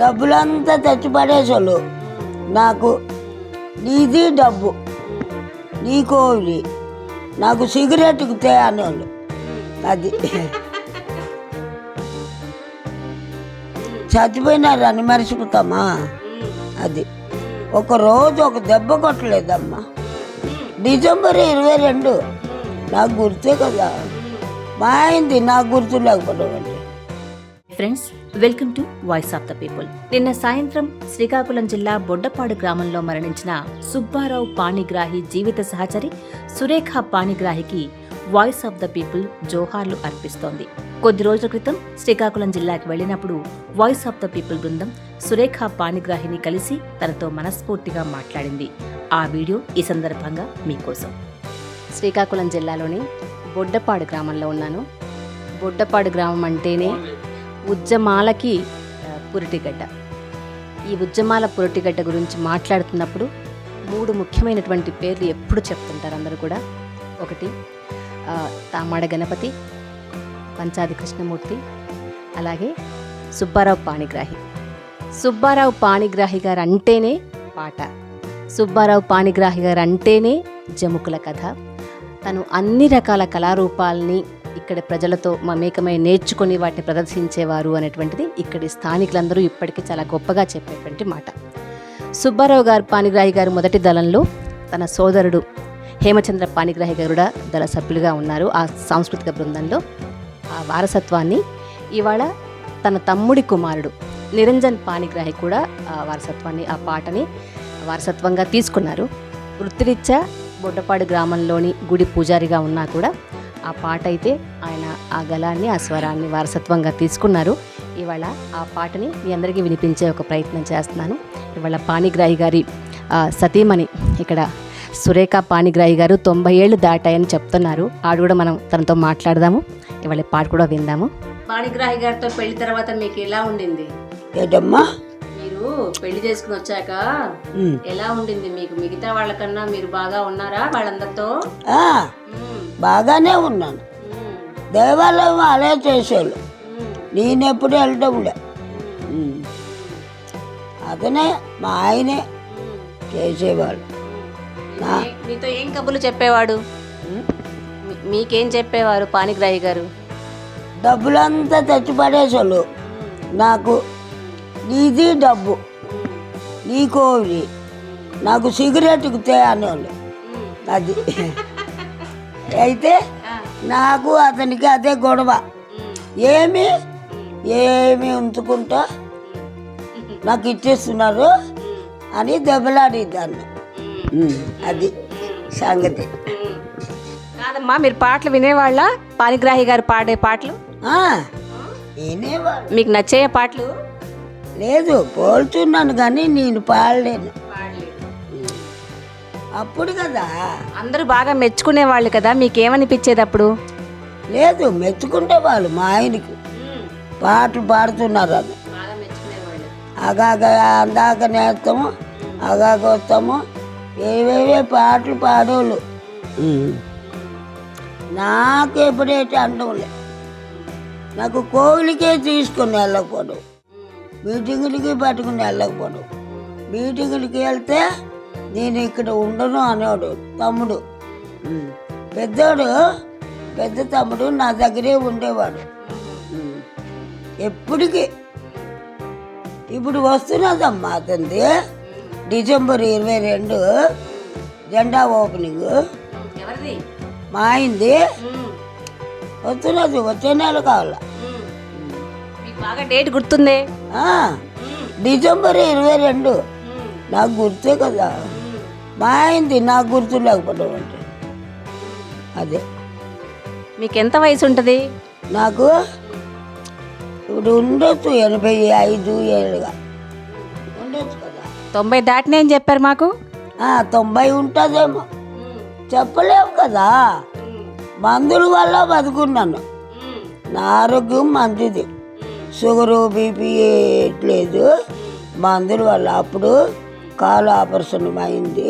డబ్బులంతా తెచ్చిపడేసోళ్ళు. నాకు నీది డబ్బు నీ నాకు సిగరెట్కి తే అనేవాళ్ళు అది. చచ్చిపోయినారని మర్చిపోతామా? అది. ఒక రోజు ఒక దెబ్బ కొట్టలేదమ్మా. డిసెంబర్ ఇరవై రెండు. నాకు గుర్తే కదా. మా అయింది నాకు గుర్తు లేకపోవడం friends welcome to Voice of the People. నిన్న సాయంత్రం శ్రీకాకుళం జిల్లా బొడ్డపాడు గ్రామంలో మరణించిన సుబ్బారావు పాణిగ్రాహి జీవిత సహచరి సురేఖ పాణిగ్రాహికి వాయిస్ ఆఫ్ ద పీపుల్ జోహార్లు అర్పిస్తోంది. కొద్ది రోజుల క్రితం శ్రీకాకుళం జిల్లాకి వెళ్ళినప్పుడు వాయిస్ ఆఫ్ ద పీపుల్ బృందం సురేఖ పాణిగ్రాహిని కలిసి తనతో మనస్ఫూర్తిగా మాట్లాడింది. ఆ వీడియో ఈ సందర్భంగా మీకోసం. శ్రీకాకుళం జిల్లాలోని బొడ్డపాడు గ్రామంలో ఉన్నాను. బొడ్డపాడు గ్రామం అంటేనే ఉజ్జమాలకి పురిటిగడ్డ. ఈ ఉజ్జమాల పురిటిగడ్డ గురించి మాట్లాడుతున్నప్పుడు మూడు ముఖ్యమైనటువంటి పేర్లు ఎప్పుడు చెప్తుంటారు అందరూ కూడా? ఒకటి తామాడ గణపతి పంచాది కృష్ణమూర్తి అలాగే సుబ్బారావు పాణిగ్రాహి. సుబ్బారావు పాణిగ్రాహి గారు అంటేనే పాట. సుబ్బారావు పాణిగ్రాహి గారు అంటేనే జముకుల కథ. తను అన్ని రకాల కళారూపాలని ఇక్కడ ప్రజలతో మమేకమై నేర్చుకొని వాటిని ప్రదర్శించేవారు అనేటువంటిది ఇక్కడి స్థానికులందరూ ఇప్పటికీ చాలా గొప్పగా చెప్పేటువంటి మాట. సుబ్బారావు గారు పానిగ్రాహి గారు మొదటి దళంలో తన సోదరుడు హేమచంద్ర పానిగ్రాహి గారు దళ సభ్యులుగా ఉన్నారు ఆ సాంస్కృతిక బృందంలో. ఆ వారసత్వాన్ని ఇవాళ తన తమ్ముడి కుమారుడు నిరంజన్ పానిగ్రాహి కూడా ఆ వారసత్వాన్ని ఆ పాటని వారసత్వంగా తీసుకున్నారు. వృత్తిరీత్యా బొడ్డపాడు గ్రామంలోని గుడి పూజారిగా ఉన్నా కూడా ఆ పాట అయితే ఆయన ఆ గలాన్ని ఆ స్వరాన్ని వారసత్వంగా తీసుకున్నారు. ఇవాళ ఆ పాటని మీ అందరికీ వినిపించే ఒక ప్రయత్నం చేస్తున్నాను. ఇవాళ పాణిగ్రాహి గారి సతీమణి ఇక్కడ సురేఖ పాణిగ్రాహి గారు తొంభై ఏళ్ళు దాటాయని చెప్తున్నారు. ఆడు కూడా మనం తనతో మాట్లాడదాము. ఇవాళ పాట కూడా విందాము. పాణిగ్రాహి గారితో పెళ్ళి తర్వాత మీకు ఎలా ఉండింది? మీరు పెళ్ళి చేసుకుని వచ్చాక. ఎలా ఉండింది మీకు? మిగతా వాళ్ళకన్నా మీరు బాగా ఉన్నారా వాళ్ళందరితో? ఆ, బాగానే ఉన్నాను. దేవాలయం అలా చేసేవాళ్ళు నేనెప్పుడు వెళ్ళటంలే ఉమ్. అతనే మా ఆయనే చేసేవాళ్ళు. నా- మీతో ఏం కబుర్లు చెప్పేవాడు? మీకేం చెప్పేవారు పాణిగ్రాహి గారు? డబ్బులంతా తెచ్చి పడేసోళ్ళు నాకు నీది డబ్బు. నీ కోవిలి నాకు సిగరెట్కి తే అనేవాళ్ళు. అది. అయితే నాకు అతనికి అదే గొడవ. ఏమి? ఏమి ఉంచుకుంటా? నాకు ఇచ్చేస్తున్నారు అని దెబ్బలాడిద్దాన్ని ఉమ్, అది సంగతి. కాదమ్మా మీరు పాటలు వినేవాళ్ళ? పాణిగ్రాహి గారు పాడే పాటలు? వినేవాడు మీకు నచ్చే పాటలు? లేదు పోల్చున్నాను కానీ నేను పాడలేను. అప్పుడు కదా. అందరూ బాగా మెచ్చుకునే వాళ్ళు కదా మీకేమనిపించేది అప్పుడు లేదు మెచ్చుకుంటే వాళ్ళు మా ఆయనకి. పాటలు పాడుతున్నారు మెచ్చుకునేవాళ్ళు అగాగ అందాక నేస్తాము అగాగ వస్తాము ఏవేవే పాటలు పాడేవాళ్ళు. నాకు ఎప్పుడైతే అండంలే నాకు కోవిలికే తీసుకుని వెళ్ళకపోవడం. మీటింగులకి పట్టుకుని వెళ్ళకపోవడం. మీటింగులకి వెళ్తే నేను ఇక్కడ ఉండను అనేవాడు తమ్ముడు. పెద్దోడు పెద్ద తమ్ముడు నా దగ్గరే ఉండేవాడు. ఎప్పటికీ? ఇప్పుడు వస్తున్నదమ్మా అతనిది. డిసెంబర్ ఇరవై రెండు జెండా ఓపెనింగ్. మా అయింది వస్తున్నది వచ్చే నెల కావాల? బాగా డేట్ గుర్తుందే? డిసెంబర్ ఇరవై రెండు. నాకు గుర్తే కదా. మా అయింది నాకు గుర్తు లేకపోవడం అంటే. అదే. మీకు ఎంత వయసు ఉంటుంది నాకు ఇప్పుడు ఉండొచ్చు ఎనభై ఐదు ఏళ్ళుగా. ఉండొచ్చు కదా. తొంభై దాటినే అని చెప్పారు మాకు? తొంభై ఉంటుందేమో. చెప్పలేము కదా. మందుల వల్ల బతుకున్నాను. నా ఆరోగ్యం మంచిది. షుగరు బీపీ లేదు మందుల వల్ల అప్పుడు కాలు ఆపరేషన్ అయింది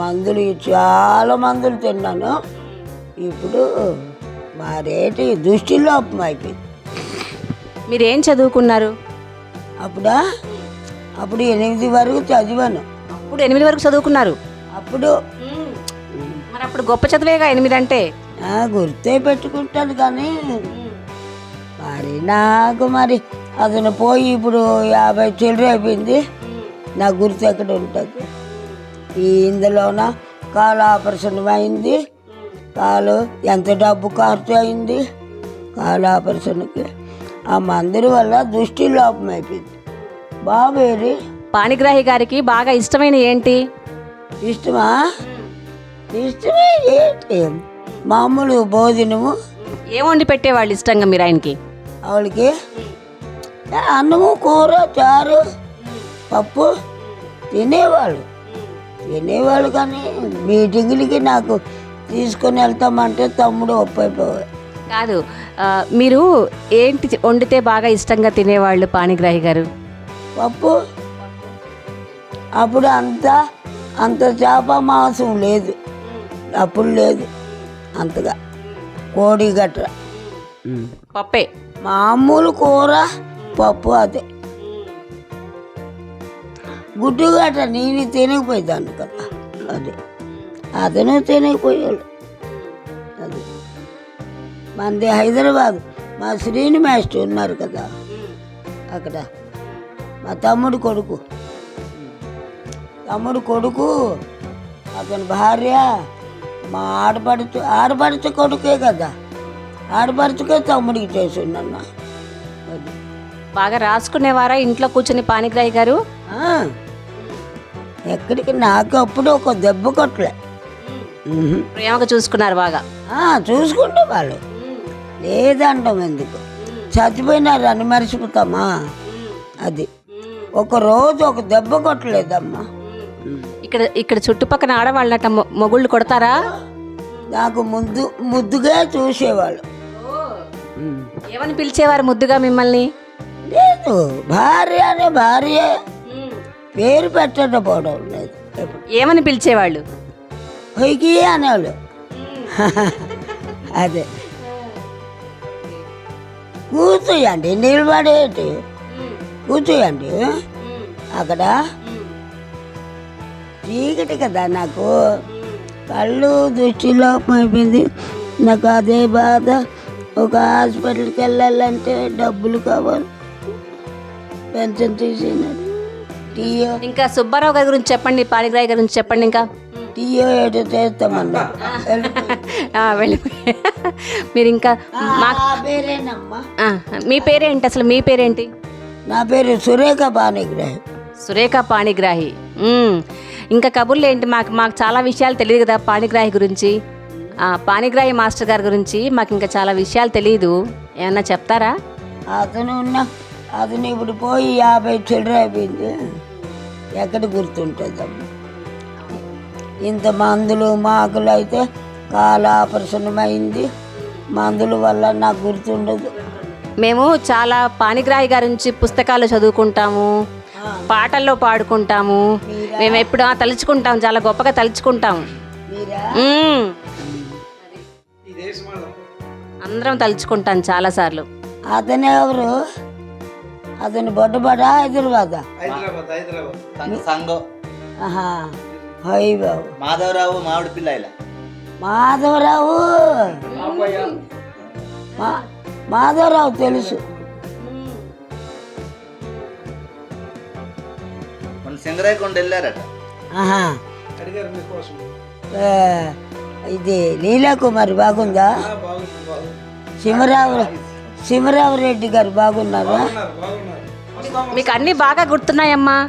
మందులు చాలా మందులు తిన్నాను. ఇప్పుడు మా రేటు దృష్టిలోపం అయిపోయింది మీరు ఏం చదువుకున్నారు? అప్పుడా? అప్పుడు ఎనిమిది వరకు చదివాను. అప్పుడు ఎనిమిది వరకు చదువుకున్నారు? అప్పుడు మరి అప్పుడు గొప్ప చదివేగా ఎనిమిది అంటే గుర్తే పెట్టుకుంటాను కానీ మరి నాకు మరి అతను పోయి ఇప్పుడు యాభై చిల్లర అయిపోయింది. నా గుర్తు ఎక్కడ ఉంటుంది ఈ ఇందులోన? కాలు ఆపరేషన్ అయింది. కాలు ఎంత డబ్బు ఖర్చు అయింది? కాలు ఆపరేషన్కి. ఆ మందుల వల్ల దృష్టి లోపం అయిపోయింది. బాబేరి పాణిగ్రాహి గారికి బాగా ఇష్టమైన ఏంటి? ఇష్టమా? ఇష్టమే ఏంటి? మామూలు భోజనము. ఏం వండి పెట్టేవాళ్ళు ఇష్టంగా మీరు ఆయనకి? ఆవిడకి? అన్నము కూర చారు. పప్పు తినేవాళ్ళు. తినేవాళ్ళు కానీ మీటింగులకి నాకు తీసుకొని వెళ్తామంటే తమ్ముడు ఒప్పైపోయాడు. కాదు మీరు ఏంటి వండితే బాగా ఇష్టంగా తినేవాళ్ళు పాణిగ్రాహి గారు? పప్పు? అప్పుడు అంత అంత చేప మాంసం లేదు. అప్పుడు లేదు అంతగా. కోడి గట్ర. పప్పే. మామూలు కూర పప్పు అదే. గుడ్డు గట్ట నేను తినకపోయేదాన్ని కదా అదే. అతను తినకపోయాడు అది. మనది హైదరాబాద్. మా శ్రీని మాస్టర్ ఉన్నారు కదా. అక్కడ. మా తమ్ముడు కొడుకు. తమ్ముడు కొడుకు అతని భార్య మా ఆడపడుచు ఆడపడుచు కొడుకే కదా. ఆడపడుచుకే తమ్ముడికి చేసి ఉన్నాను అది. బాగా రాసుకునేవారా ఇంట్లో కూర్చుని పాణిగ్రాహి గారు? ఎక్కడికి నాకు అప్పుడు ఒక దెబ్బ కొట్టలే. ప్రేమగా చూసుకున్నారు బాగా. చూసుకుంటే వాళ్ళు. లేదంటాం ఎందుకు? చచ్చిపోయినారు అని మర్చిపోతామా? అది. ఒక రోజు ఒక దెబ్బ కొట్టలేదమ్మా. ఇక్కడ ఇక్కడ చుట్టుపక్కల ఆడవాళ్ళట మొగుళ్ళు కొడతారా? నాకు ముద్దు ముద్దుగా చూసేవాళ్ళు. ఏమని పిలిచేవారు ముద్దుగా మిమ్మల్ని? లేదు భార్య అనే భార్య పేరు పెట్టకపోవడం లేదు ఎప్పుడు. ఏమని పిలిచేవాళ్ళు? పొయ్యి అనేవాళ్ళు. అదే. కూర్చోయండి నిలబడేటి? కూర్చోయండి. అక్కడ చీకటి కదా నాకు. కళ్ళు దృష్టిలో అయిపోయింది నాకు అదే బాధ. ఒక హాస్పిటల్కి వెళ్ళాలంటే డబ్బులు కావాలి. పెన్షన్ తీసినాడు టీయో ఇంకా సుబ్బారావు గారి గురించి చెప్పండి పాణిగ్రాహి గారి గురించి చెప్పండి ఇంకా. టీయో. ఆ, వెళ్ళిపోయి మీరు ఇంకా ఆ పేరేనమ్మా. ఆ, మీ పేరేంటి అసలు మీ పేరేంటి? నా పేరు సురేఖ పాణిగ్రహి సురేఖ పాణిగ్రాహి మ్మ్. ఇంకా కబుర్లు ఏంటి? మాకు మాకు చాలా విషయాలు తెలియదు కదా పాణిగ్రాహి గురించి. ఆ, పాణిగ్రాహి మాస్టర్ గారి గురించి మాకు ఇంకా చాలా విషయాలు తెలియదు ఏమన్నా చెప్తారా? అతను ఉన్న అతను ఇప్పుడు పోయి యాభై చిల్లర అయిపోయింది. ఎక్కడ గుర్తుంటుందమ్మా ఇంత మందులు మాకులు అయితే కాల ఆపరేషన్ అయింది మందుల వల్ల నాకు గుర్తుండదు. మేము చాలా పాణిగ్రాహి గారి నుంచి పుస్తకాలు చదువుకుంటాము పాటల్లో పాడుకుంటాము. మేము ఎప్పుడు తలుచుకుంటాం చాలా గొప్పగా తలుచుకుంటాం. అందరం తలుచుకుంటాం చాలా సార్లు అతను ఎవరు? అతను బొడ్డబడా హైదరాబాద్? హై బాబు. మాధవరావు మామిడి పిల్ల మాధవరావు? మా మాధవరావు తెలుసు. మన సింగరాయకొండ వెళ్ళారట. ఆహా. ఏ, ఇది లీలా కుమారి బాగుందా శివరావు శివరావు రెడ్డి గారు బాగున్నారా? మీకు అన్నీ బాగా గుర్తున్నాయమ్మా.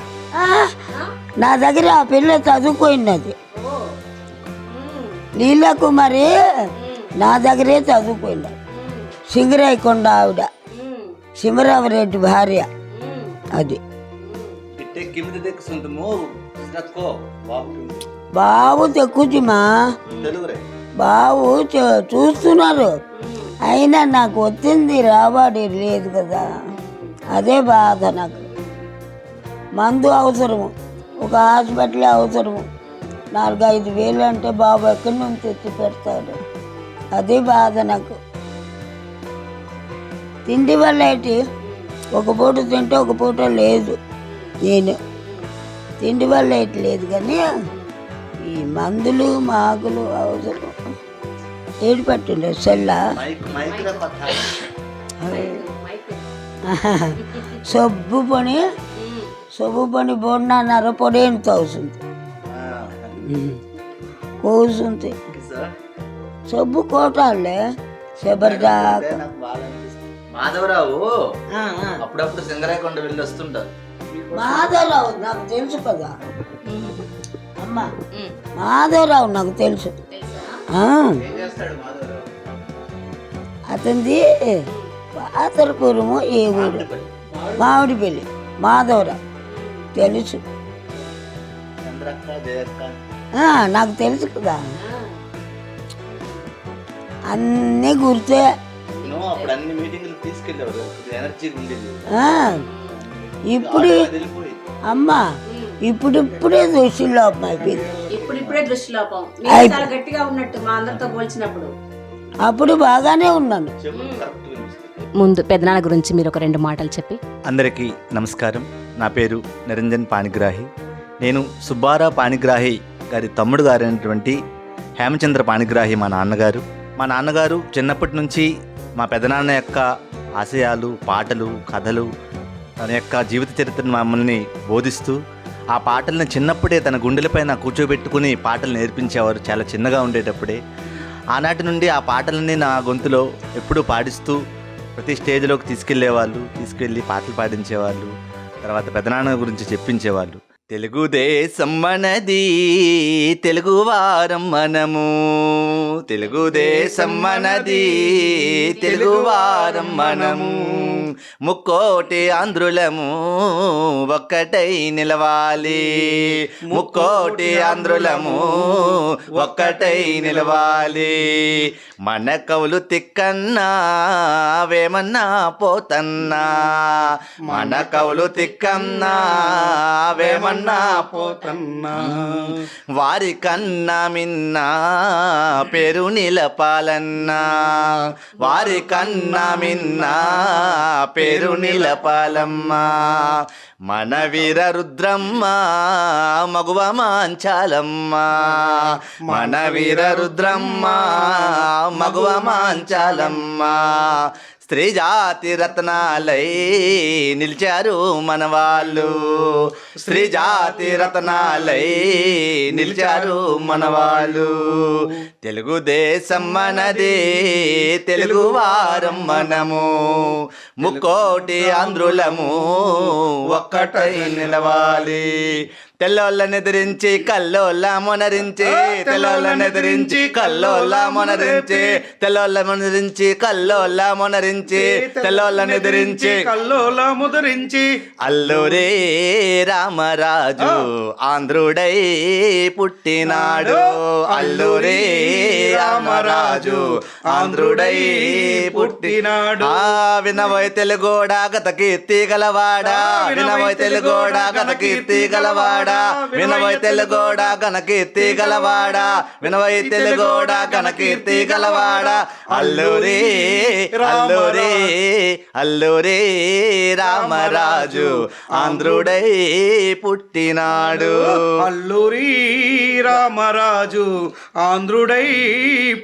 నా దగ్గర ఆ పిల్ల చదువుకున్నది లీలా కుమారి నా దగ్గరే చదువుకున్నది సింగరాయకొండ ఆవిడ. శివరావు రెడ్డి భార్య. అది. బాబు కిమిది. బాబు తెక్కుచిమా చూస్తున్నారు. అయినా నాకు వచ్చింది రాబడి లేదు కదా. అదే బాధ నాకు. మందు అవసరము. ఒక హాస్పిటల్ అవసరము. నాలుగైదు వేలు అంటే బాబు ఎక్కడి నుంచి తెచ్చి పెడతాడు? అదే బాధ నాకు. తిండి వల్ల ఏంటి? ఒక పూట తింటే ఒక పూట లేదు. నేను. తిండి వల్ల లేదు కానీ ఈ మందులు మాకులు అవసరం ఏడు పట్టుండే సెల్లా. సబ్బు పని సబ్బు పని బొండన్నారు పొడేను తోసుంది కోసుంది. సబ్బు కోటాలే శబరిదాకా. మాధవరావు అప్పుడప్పుడు సింగరాయకొండ వెళ్ళి వస్తుంటారు మాధవరావు నాకు తెలుసు కదా. అమ్మ మాధవరావు నాకు తెలుసు. అతనిది పాతరపురము ఏ ఊరు. మామిడిపల్లి మాధవరావు తెలుసు. నాకు తెలుసు కదా. అన్నీ గుర్తే. ఇప్పుడు అమ్మ ఇప్పుడు ఇప్పుడే దృష్టి లోపం అయిపోయింది. ఇప్పుడు ఇప్పుడే దృష్టిలోపం మీరు చాలా గట్టిగా ఉన్నట్టు మా అందరితో పోల్చినప్పుడు. అప్పుడు బాగానే ఉన్నాను. ముందు పెదనాన్న గురించి మీరు ఒక రెండు మాటలు చెప్పి. అందరికీ నమస్కారం. నా పేరు నిరంజన్ పాణిగ్రాహి. నేను సుబ్బారావు పాణిగ్రాహి గారి తమ్ముడు గారైనటువంటి హేమచంద్ర పాణిగ్రాహి మా నాన్నగారు. మా నాన్నగారు చిన్నప్పటి నుంచి మా పెదనాన్న యొక్క ఆశయాలు పాటలు కథలు తన యొక్క జీవిత చరిత్రను మమ్మల్ని బోధిస్తూ ఆ పాటలను చిన్నప్పుడే తన గుండెలపైన కూర్చోబెట్టుకుని పాటలు నేర్పించేవారు చాలా చిన్నగా ఉండేటప్పుడే. ఆనాటి నుండి ఆ పాటలన్నీ నా గొంతులో ఎప్పుడూ పాడిస్తూ ప్రతి స్టేజ్లోకి తీసుకెళ్ళేవాళ్ళు తీసుకెళ్ళి పాటలు పాడించేవాళ్ళు తర్వాత పెదనాన్న గురించి చెప్పించేవాళ్ళు. తెలుగుదేశం మనది తెలుగు వారం మనము. తెలుగుదేశం మనది తెలుగు వారం మనము. ముక్కోటి ఆంధ్రులము ఒక్కటై నిలవాలి. ముక్కోటి ఆంధ్రులము ఒక్కటై నిలవాలి. మన కవులు తిక్కన్నా వేమన్నా పోతన్నా. మన కవులు తిక్కన్నా వేమన్నా పోతన్నా. వారి కన్నా మిన్నా పేరు నిలపాలన్నా. వారి కన్నా మిన్నా పేరు నిలపాలమ్మా. మన వీర రుద్రమ్మ మగువ మాంచాలమ్మ. మన వీర రుద్రమ్మ మగువ మాంచాలమ్మ. స్త్రీ జాతి రత్నాలై నిలిచారు మన వాళ్ళు స్త్రీ జాతి రత్నాలై నిలిచారు మన వాళ్ళు తెలుగుదేశం మనది తెలుగు వారం మనము. ముక్కోటి ఆంధ్రులము ఒక్కటై నిలవాలి. తెల్లోళ్ళని ఎదిరించి కల్లోళ్ళ మొనరించి తెల్లోళ్ళని ఎదిరించి కల్లోళ్ళ మొనరించి తెల్లోళ్ళ మొనరించి కల్లోళ్ళ మొనరించి తెల్లోళ్ళని ఎదిరించి కల్లోల ముదరించి అల్లూరే రామరాజు ఆంధ్రుడై పుట్టినాడు. అల్లూరే రామరాజు ఆంధ్రుడై పుట్టినాడు. ఆ వినవోయ్ తెలుగోడా గత కీర్తి గలవాడా వినవోయ్ తెలుగోడా గత కీర్తి గలవాడా. వినవోయ్ తెలుగోడా గన కీర్తి గలవాడా వినవోయ్ తెలుగోడా గన కీర్తి గలవాడా. అల్లూరే అల్లూరే అల్లూరే రామరాజు ఆంధ్రుడై పుట్టినాడు. అల్లూరి రామరాజు ఆంధ్రుడై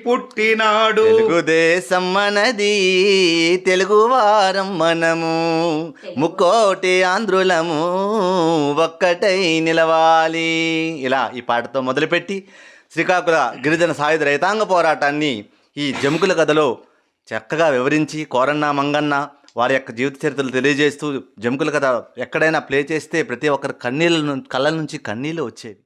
పుట్టినాడు. తెలుగుదేశం మనది తెలుగు వారం మనము ముక్కోటి ఆంధ్రులము ఒక్కటై నిలవాలి ఇలా ఈ పాటతో మొదలుపెట్టి శ్రీకాకుళ గిరిజన సాయుధ రైతాంగ పోరాటాన్ని ఈ జముకుల కథలో చక్కగా వివరించి కోరన్న మంగన్న వారి యొక్క జీవిత చరిత్రలు తెలియజేస్తూ జముకుల కథ ఎక్కడైనా ప్లే చేస్తే ప్రతి ఒక్కరి కన్నీళ్ళ కళ్ళ నుంచి కన్నీళ్ళు వచ్చేవి.